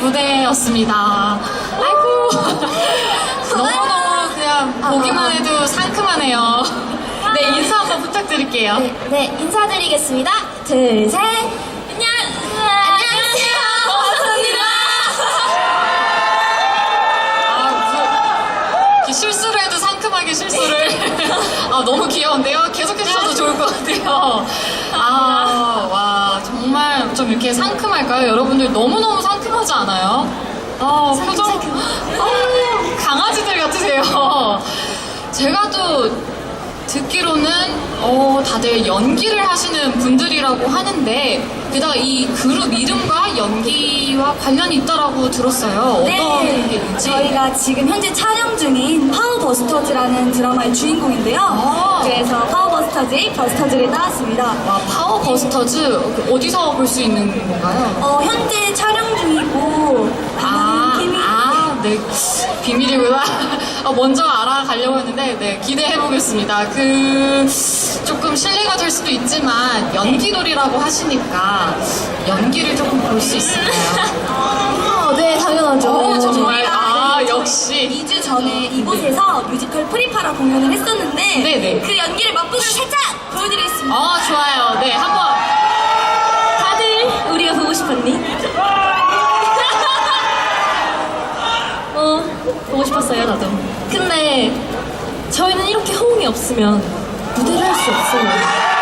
무대였습니다. 아이고. 너무너무 그냥 보기만 해도 상큼하네요. 네, 인사 한번 부탁드릴게요. 네, 인사드리겠습니다. 둘, 셋. 안녕. 안녕하세요. 반갑습니다. 아, 무슨, 실수를 해도 상큼하게 실수를. 아, 너무 귀여운데요? 계속 해주셔도 좋을 것 같아요. 아, 좀 이렇게 상큼할까요? 여러분들 너무너무 상큼하지 않아요? 아, 표정. 아, 강아지들 같으세요. 제가 또 듣기로는 어, 다들 연기를 하시는 분들이라고 하는데 게다가 이 그룹 이름과 연기와 관련이 있다라고 들었어요. 어떤 게 있는지. 네. 저희가 지금 현재 촬영 중인 파워버스터즈라는 드라마의 주인공인데요. 아. 그래서 파워 버스터즈의 버스터즈를 따왔습니다. 와, 파워 버스터즈 어디서 볼 수 있는 건가요? 어, 현재 촬영 중이고, 아, 비밀. 아, 네. 비밀이구나. 어, 먼저 알아가려고 했는데, 네, 기대해 보겠습니다. 그, 조금 실례가 될 수도 있지만, 연기놀이라고 하시니까, 연기를 조금 볼 수 있을까요? 어, 네, 당연하죠. 어, 정말. 역시. 2주 전에 이곳에서 뮤지컬 프리파라 공연을 했었는데, 네네. 그 연기를 맛보기 살짝 보여드리겠습니다. 어, 좋아요. 네, 한번. 다들 우리가 보고 싶었니? 어, 보고 싶었어요, 나도. 근데 저희는 이렇게 호응이 없으면 무대를 할 수 없어요.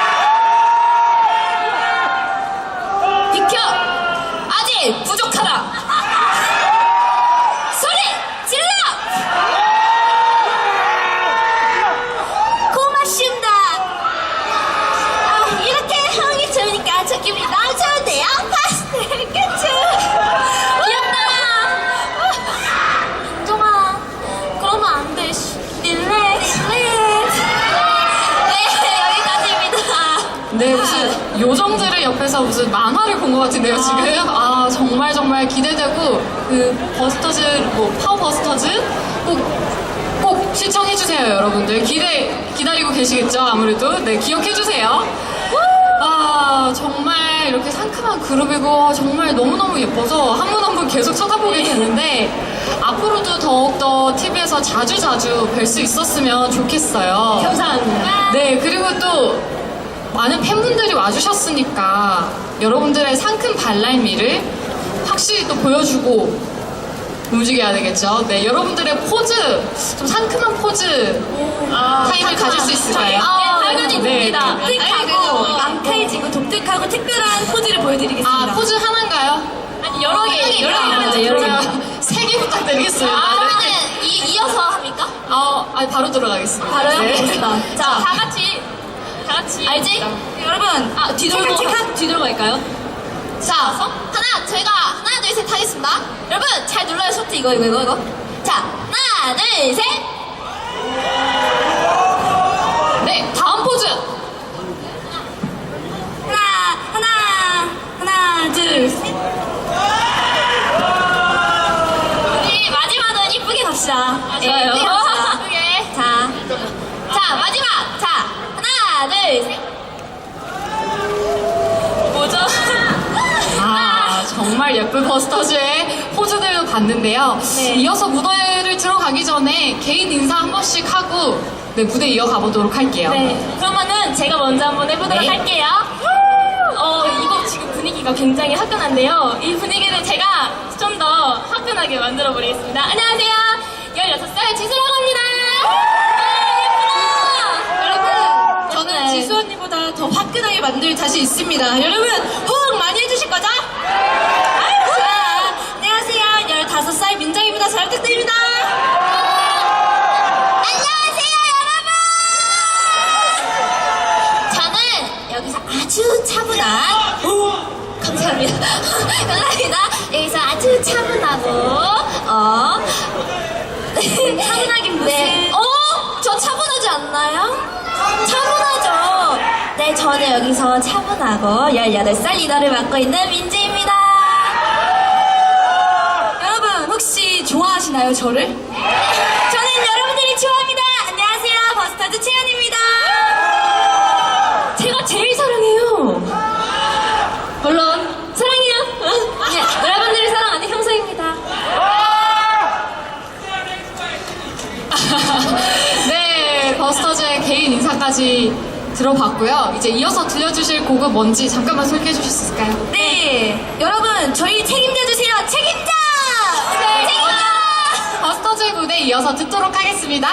요정들의 옆에서 무슨 만화를 본 것 같은데요, 지금. 아, 정말 정말 기대되고, 그, 버스터즈, 뭐, 파워버스터즈 꼭, 꼭 시청해 주세요, 여러분들. 기대, 기다리고 계시겠죠, 아무래도. 네, 기억해 주세요. 아, 정말 이렇게 상큼한 그룹이고, 정말 너무너무 예뻐서 한 분 한 분 계속 쳐다보게 되는데, 앞으로도 더욱더 TV에서 자주자주 뵐 수 있었으면 좋겠어요. 감사합니다. 네, 그리고 또 많은 팬분들이 와주셨으니까 여러분들의 상큼 발랄미를 확실히 또 보여주고 움직여야 되겠죠. 네, 여러분들의 포즈, 좀 상큼한 포즈 타임을 가질 수 있을까요? 아, 당연히 됩니다. 독특하고, 앙칼지고 독특하고 특별한 포즈를 보여드리겠습니다. 아, 포즈 하나인가요? 아니, 여러 개, 여러 개 여러 개. 세개 부탁드리겠습니다. 아, 네. 그러면은 이, 이어서 합니까? 어, 아니, 바로 들어가겠습니다. 바로요? 네. 자, 다 같이, 다 같이. 알지? 여러분. 아, 뒤돌고, 체크, 체크. 뒤돌고 갈까요? 자, 하나, 저희가 하나, 둘, 셋 하겠습니다. 여러분, 잘 눌러요, 쇼트. 이거, 이거, 이거, 이거. 자, 하나, 둘, 셋. 네, 다음 포즈. 하나, 하나, 하나, 둘, 셋. 우리 마지막은 이쁘게 갑시다. 네, 좋아요. 이쁘게 갑시다. 자, 자, 마지막. 자, 하나, 둘, 셋. 뭐죠? 아, 정말 예쁜 버스터즈의 포즈들도 봤는데요. 네. 이어서 무대를 들어가기 전에 개인 인사 한 번씩 하고 네, 무대 이어가 보도록 할게요. 네. 그러면은 제가 먼저 한번 해보도록 네. 할게요. 어, 이거 지금 분위기가 굉장히 화끈한데요. 이 분위기를 제가 좀 더 화끈하게 만들어 버리겠습니다. 안녕하세요. 16살 지수라고 합니다. 지수 언니보다 더 화끈하게 만들 자신 있습니다. 여러분, 호 네, 여기서 차분하고 18살 리더를 맡고 있는 민지입니다. 여러분, 혹시 좋아하시나요, 저를? 저는 여러분들이 좋아합니다. 안녕하세요, 버스터즈 채연입니다. 제가 제일 사랑해요. 물론, 사랑해요. 네, 여러분들이 사랑하는 형사입니다. 네, 버스터즈의 개인 인사까지 들어봤고요. 이제 이어서 들려주실 곡은 뭔지 잠깐만 소개해 주실 수 있을까요? 네, 여러분 저희 책임져 주세요. 책임져! 네, 책임져! 버스터즈 무대 이어서 듣도록 하겠습니다.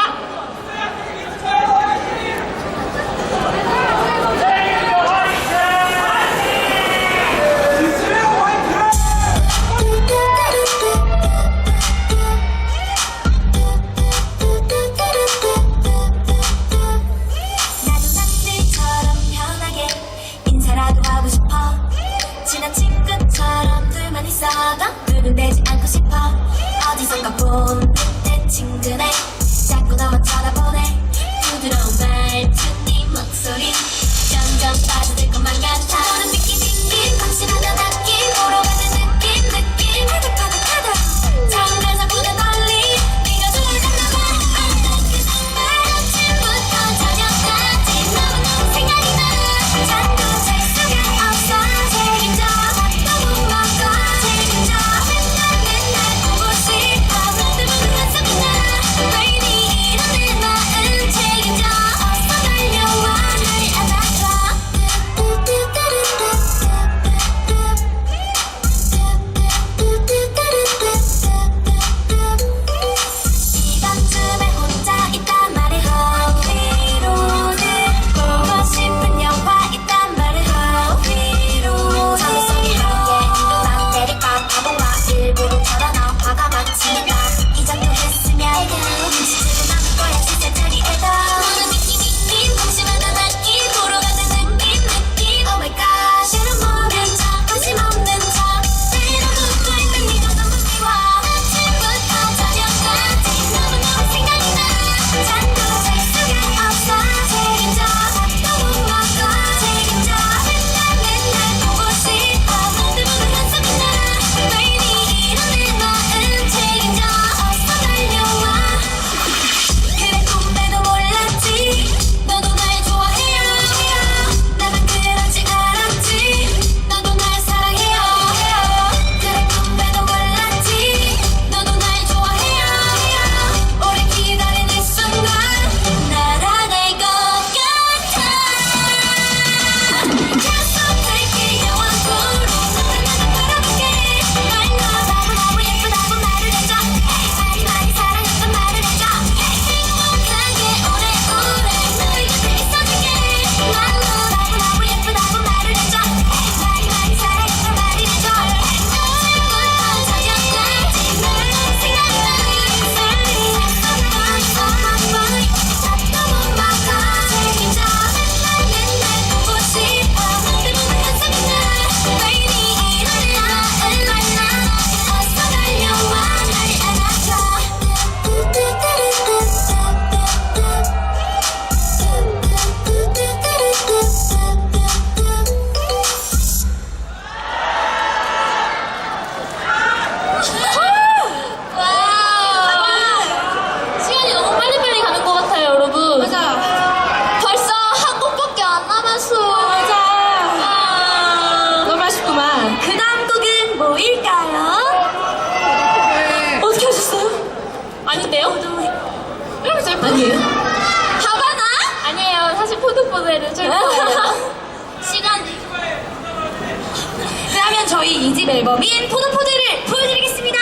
데뷔 앨범인 포도포즈를 보여드리겠습니다.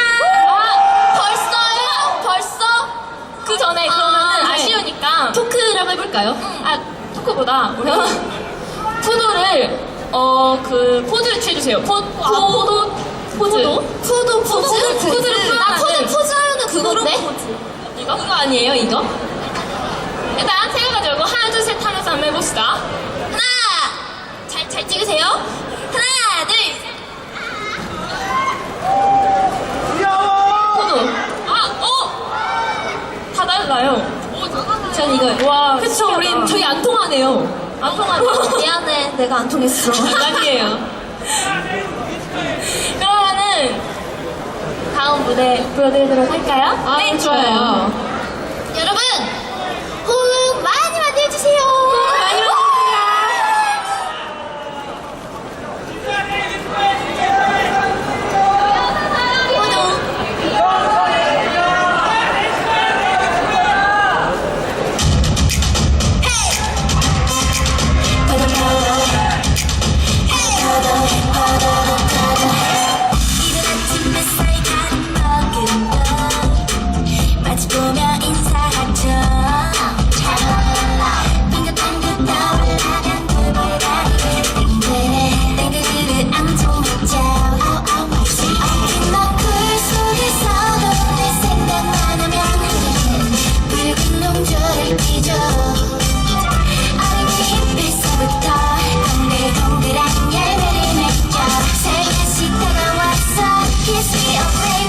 아, 벌써요? 벌써? 그 전에 그러면은 아, 네. 아쉬우니까 토크를 한번 해볼까요? 아, 토크보다 우리가 어. 포도를 어 그 포즈를 취해주세요. 포, 아, 포, 아, 포도 포즈. 포도 포즈? 포즈? 포즈를 아, 포즈 표현하는 포즈 하면은 그건데? 네. 이거 그거 아니에요? 이거? 일단 제가 가지고 하나 둘 셋 하면서 한번 해봅시다. 하나, 잘, 잘 찍으세요. 하나, 둘, 셋. 저도. 아, 어! 다 달라요. 전 이거. 와. 그쵸, 우리 저희 안 통하네요. 안 통하네. 미안해. 내가 안 통했어. 아니에요. 그러면은 다음 무대 보여드리도록 할까요? 아, 네, 좋아요. 여러분! be baby.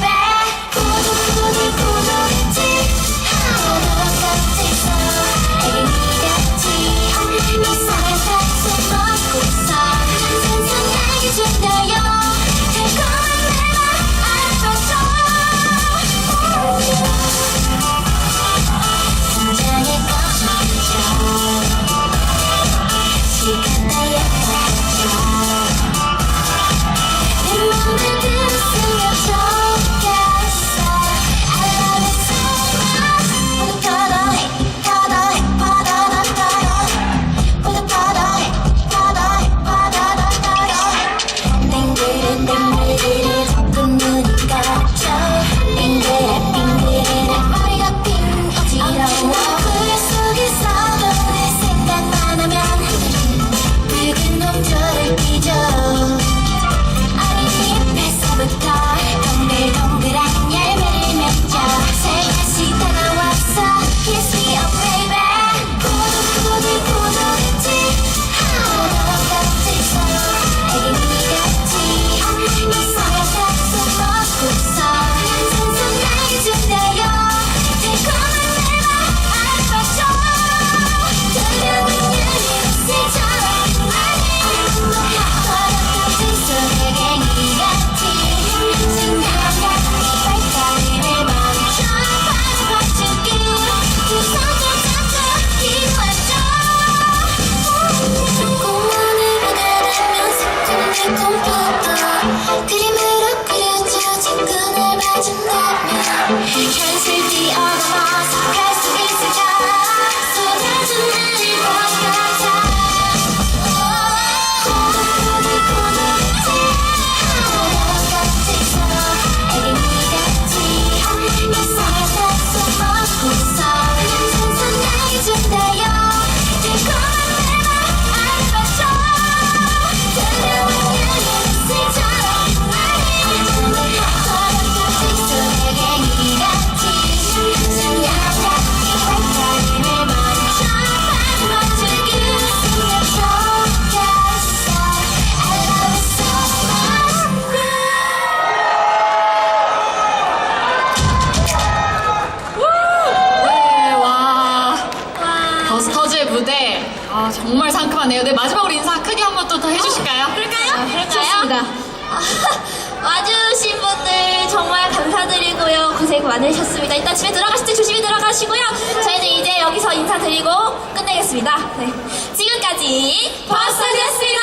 와주신 분들 정말 감사드리고요. 고생 많으셨습니다. 일단 집에 들어가실 때 조심히 들어가시고요. 저희는 이제 여기서 인사드리고 끝내겠습니다. 네. 지금까지 버스였습니다.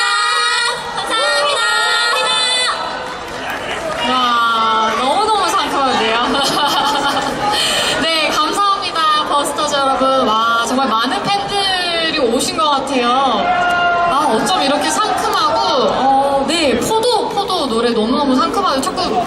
감사합니다. 와, 너무너무 상큼한데요. 네, 감사합니다. 버스터즈 여러분. 와, 정말 많은 팬들이 오신 것 같아요. 아, 어쩜 이렇게 포도 노래 너무너무 상큼하고 조금